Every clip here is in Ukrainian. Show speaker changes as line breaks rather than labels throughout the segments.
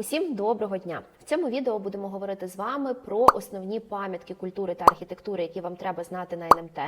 Усім доброго дня! Цьому відео будемо говорити з вами про основні пам'ятки культури та архітектури, які вам треба знати на НМТ,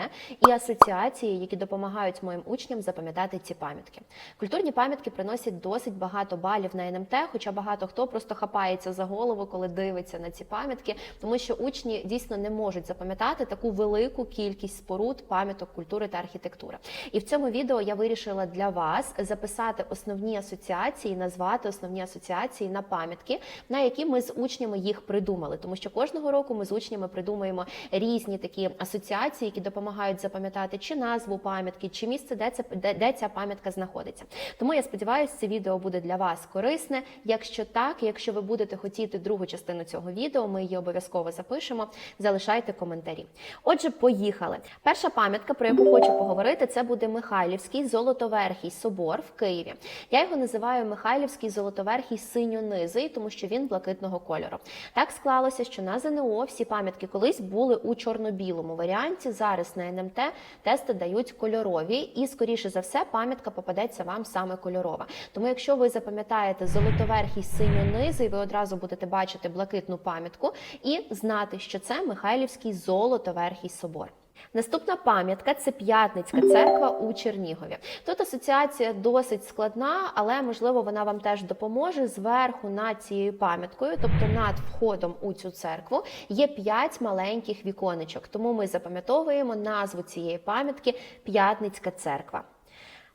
і асоціації, які допомагають моїм учням запам'ятати ці пам'ятки. Культурні пам'ятки приносять досить багато балів на НМТ, хоча багато хто просто хапається за голову, коли дивиться на ці пам'ятки, тому що учні дійсно не можуть запам'ятати таку велику кількість споруд пам'яток культури та архітектури. І в цьому відео я вирішила для вас записати основні асоціації, назвати основні асоціації на пам'ятки, на які ми з учнями їх придумали. Тому що кожного року ми з учнями придумуємо різні такі асоціації, які допомагають запам'ятати чи назву пам'ятки, чи місце, де це де, де ця пам'ятка знаходиться. Тому я сподіваюся, це відео буде для вас корисне. Якщо так, якщо ви будете хотіти другу частину цього відео, ми її обов'язково запишемо. Залишайте коментарі. Отже, поїхали. Перша пам'ятка, про яку хочу поговорити, це буде Михайлівський золотоверхий собор в Києві. Я його називаю Михайлівський золотоверхий синьонизий, тому що він блакитного кольору. Так склалося, що на ЗНО всі пам'ятки колись були у чорно-білому варіанті. Зараз на НМТ тести дають кольорові, і скоріше за все пам'ятка попадеться вам саме кольорова. Тому, якщо ви запам'ятаєте золотоверхий синьонизий, ви одразу будете бачити блакитну пам'ятку і знати, що це Михайлівський золотоверхий собор. Наступна пам'ятка це П'ятницька церква у Чернігові. Тут асоціація досить складна, але можливо вона вам теж допоможе. Зверху над цією пам'яткою, тобто над входом у цю церкву, є п'ять маленьких віконечок. Тому ми запам'ятовуємо назву цієї пам'ятки П'ятницька церква.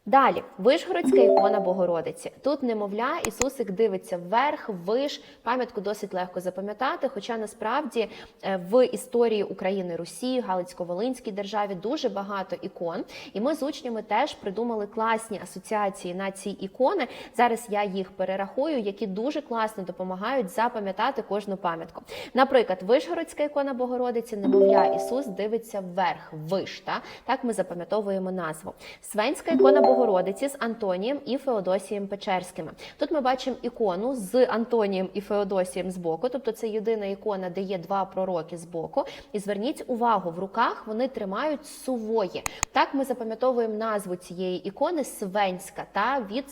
Далі, Вишгородська ікона Богородиці. Тут немовля, Ісусик дивиться вверх, виш. Пам'ятку досить легко запам'ятати. Хоча насправді е, в історії України Русі, Галицько-Волинській державі дуже багато ікон. І ми з учнями теж придумали класні асоціації на ці ікони. Зараз я їх перерахую, які дуже класно допомагають запам'ятати кожну пам'ятку. Наприклад, Вишгородська ікона Богородиці, немовля Ісус дивиться вверх, виш. Та? Так ми запам'ятовуємо назву. Свенська ікона Богородиці з Антонієм і Феодосієм Печерськими. Тут ми бачимо ікону з Антонієм і Феодосієм з боку, тобто це єдина ікона, де є два пророки з боку. І зверніть увагу, в руках вони тримають сувої. Так ми запам'ятовуємо назву цієї ікони Свенська та від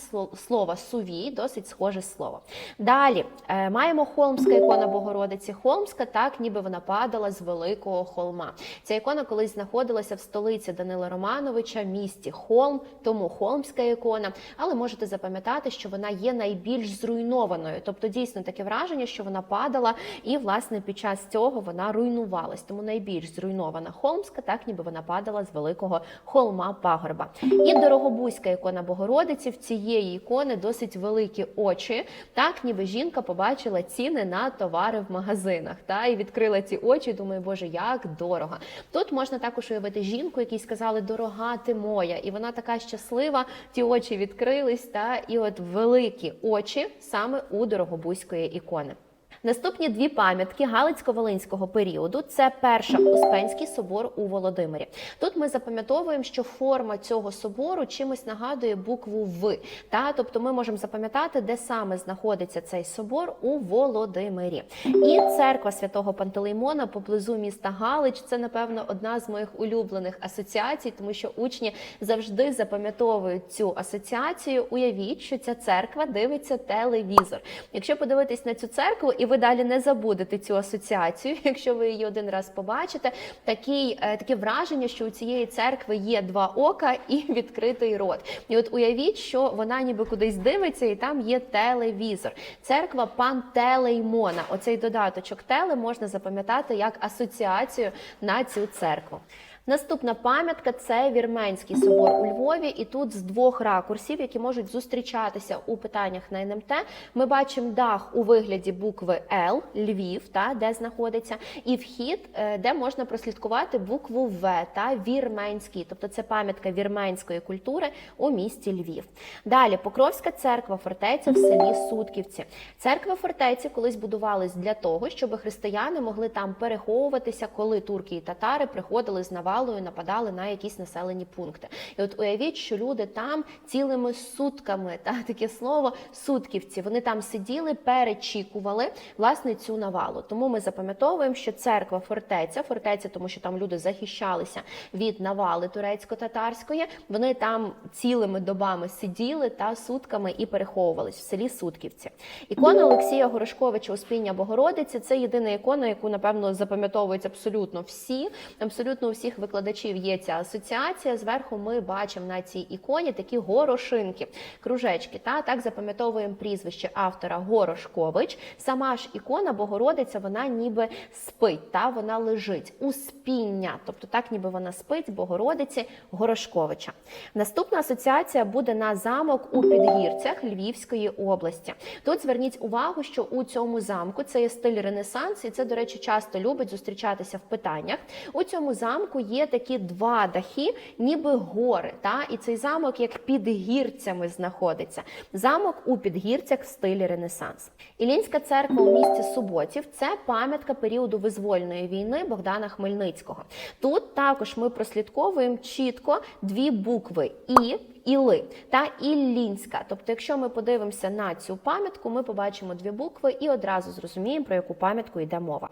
слова сувій, досить схоже слово. Далі е, маємо Холмська ікона Богородиці. Холмська, так ніби вона падала з великого холма. Ця ікона колись знаходилася в столиці Данила Романовича, місті Холм, тому Холмська ікона. Але можете запам'ятати, що вона є найбільш зруйнованою. Тобто, дійсно таке враження, що вона падала, і власне під час цього вона руйнувалась. Тому найбільш зруйнована Холмська, так ніби вона падала з великого холма пагорба. І дорогобузька ікона Богородиці в цієї ікони досить великі очі, так ніби жінка побачила ціни на товари в магазинах. Та і відкрила ці очі. і Думає, боже, як дорого. Тут можна також уявити жінку, якій сказали дорога ти моя, і вона така щаслива. Ті очі відкрились, та і от великі очі саме у дорогобузької ікони. Наступні дві пам'ятки Галицько-Волинського періоду це перша Успенський собор у Володимирі. Тут ми запам'ятовуємо, що форма цього собору чимось нагадує букву В. Та тобто ми можемо запам'ятати, де саме знаходиться цей собор у Володимирі. І церква святого Пантелеймона поблизу міста Галич. Це напевно одна з моїх улюблених асоціацій, тому що учні завжди запам'ятовують цю асоціацію. Уявіть, що ця церква дивиться телевізор. Якщо подивитись на цю церкву, і ви далі не забудете цю асоціацію, якщо ви її один раз побачите, такий, е, таке враження, що у цієї церкви є два ока і відкритий рот. І от уявіть, що вона ніби кудись дивиться, і там є телевізор. Церква Пантелеймона. Оцей додаточок теле можна запам'ятати як асоціацію на цю церкву. Наступна пам'ятка це Вірменський собор у Львові, і тут з двох ракурсів, які можуть зустрічатися у питаннях на НМТ, ми бачимо дах у вигляді букви Л, Львів, та де знаходиться, і вхід, е, де можна прослідкувати букву В та Вірменський, тобто це пам'ятка вірменської культури у місті Львів. Далі Покровська церква, фортеця в селі Сутківці. Церкви фортеці колись будувались для того, щоб християни могли там переховуватися, коли турки і татари приходили знавати навалою нападали на якісь населені пункти. І от уявіть, що люди там цілими сутками, та таке слово сутківці. Вони там сиділи, перечікували власне цю навалу. Тому ми запам'ятовуємо, що церква фортеця, фортеця, тому що там люди захищалися від навали турецько-татарської. Вони там цілими добами сиділи та сутками і переховувались в селі Сутківці. Ікона Олексія Горошковича Успіння Богородиці це єдина ікона, яку напевно запам'ятовують абсолютно всі. Абсолютно у всіх викладачів є ця асоціація. Зверху ми бачимо на цій іконі такі горошинки, кружечки. Та так запам'ятовуємо прізвище автора Горошкович. Сама ж ікона Богородиця, вона ніби спить, та вона лежить успіння, тобто так, ніби вона спить Богородиці Горошковича. Наступна асоціація буде на замок у підгірцях Львівської області. Тут зверніть увагу, що у цьому замку це є стиль Ренесанс, і це, до речі, часто любить зустрічатися в питаннях. У цьому замку є такі два дахи, ніби гори. Та і цей замок як під гірцями знаходиться. Замок у підгірцях в стилі Ренесанс. Ілінська церква у місті Суботів це пам'ятка періоду визвольної війни Богдана Хмельницького. Тут також ми прослідковуємо чітко дві букви і. Іли та Іллінська. Тобто, якщо ми подивимося на цю пам'ятку, ми побачимо дві букви і одразу зрозуміємо, про яку пам'ятку йде мова.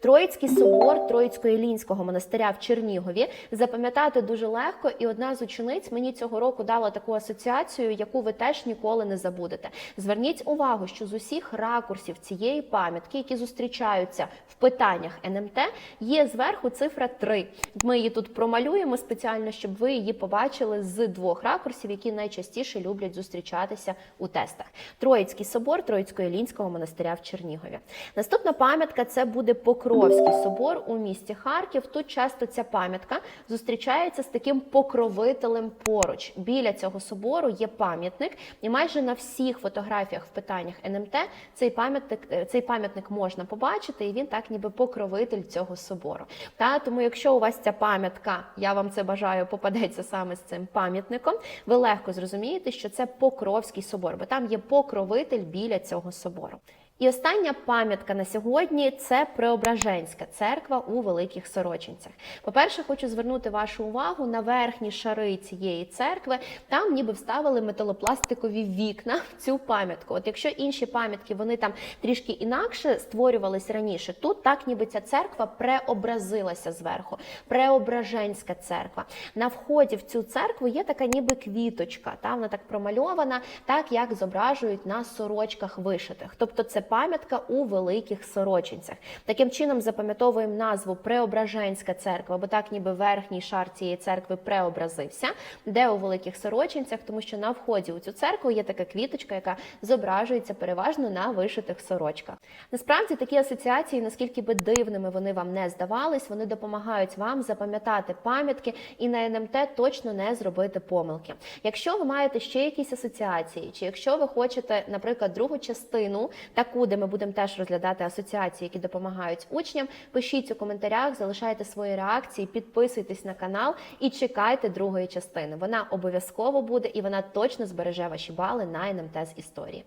Троїцький собор Троїцько-Іллінського монастиря в Чернігові запам'ятати дуже легко, і одна з учениць мені цього року дала таку асоціацію, яку ви теж ніколи не забудете. Зверніть увагу, що з усіх ракурсів цієї пам'ятки, які зустрічаються в питаннях НМТ, є зверху цифра 3. Ми її тут промалюємо спеціально, щоб ви її побачили з двох ракурсів, які найчастіше люблять зустрічатися у тестах. Троїцький собор Троїцько-Ілінського монастиря в Чернігові. Наступна пам'ятка це буде Покровський собор у місті Харків. Тут часто ця пам'ятка зустрічається з таким покровителем поруч. Біля цього собору є пам'ятник, і майже на всіх фотографіях в питаннях НМТ цей пам'ятник е, цей пам'ятник можна побачити, і він так ніби покровитель цього собору. Та тому, якщо у вас ця пам'ятка, я вам це бажаю, попадеться саме з цим пам'ятником, ви легко зрозумієте, що це Покровський собор, бо там є покровитель біля цього собору. І остання пам'ятка на сьогодні це Преображенська церква у Великих Сорочинцях. По-перше, хочу звернути вашу увагу на верхні шари цієї церкви. Там ніби вставили металопластикові вікна в цю пам'ятку. От якщо інші пам'ятки вони там трішки інакше створювались раніше, тут так ніби ця церква преобразилася зверху. Преображенська церква. На вході в цю церкву є така ніби квіточка. Та вона так промальована, так як зображують на сорочках вишитих. Тобто це пам'ятка у великих сорочинцях. Таким чином запам'ятовуємо назву Преображенська церква, бо так ніби верхній шар цієї церкви преобразився, де у великих сорочинцях, тому що на вході у цю церкву є така квіточка, яка зображується переважно на вишитих сорочках. Насправді такі асоціації, наскільки би дивними вони вам не здавались, вони допомагають вам запам'ятати пам'ятки і на НМТ точно не зробити помилки. Якщо ви маєте ще якісь асоціації, чи якщо ви хочете, наприклад, другу частину, таку, де ми будемо теж розглядати асоціації, які допомагають учням, пишіть у коментарях, залишайте свої реакції, підписуйтесь на канал і чекайте другої частини. Вона обов'язково буде і вона точно збереже ваші бали на НМТ з історії.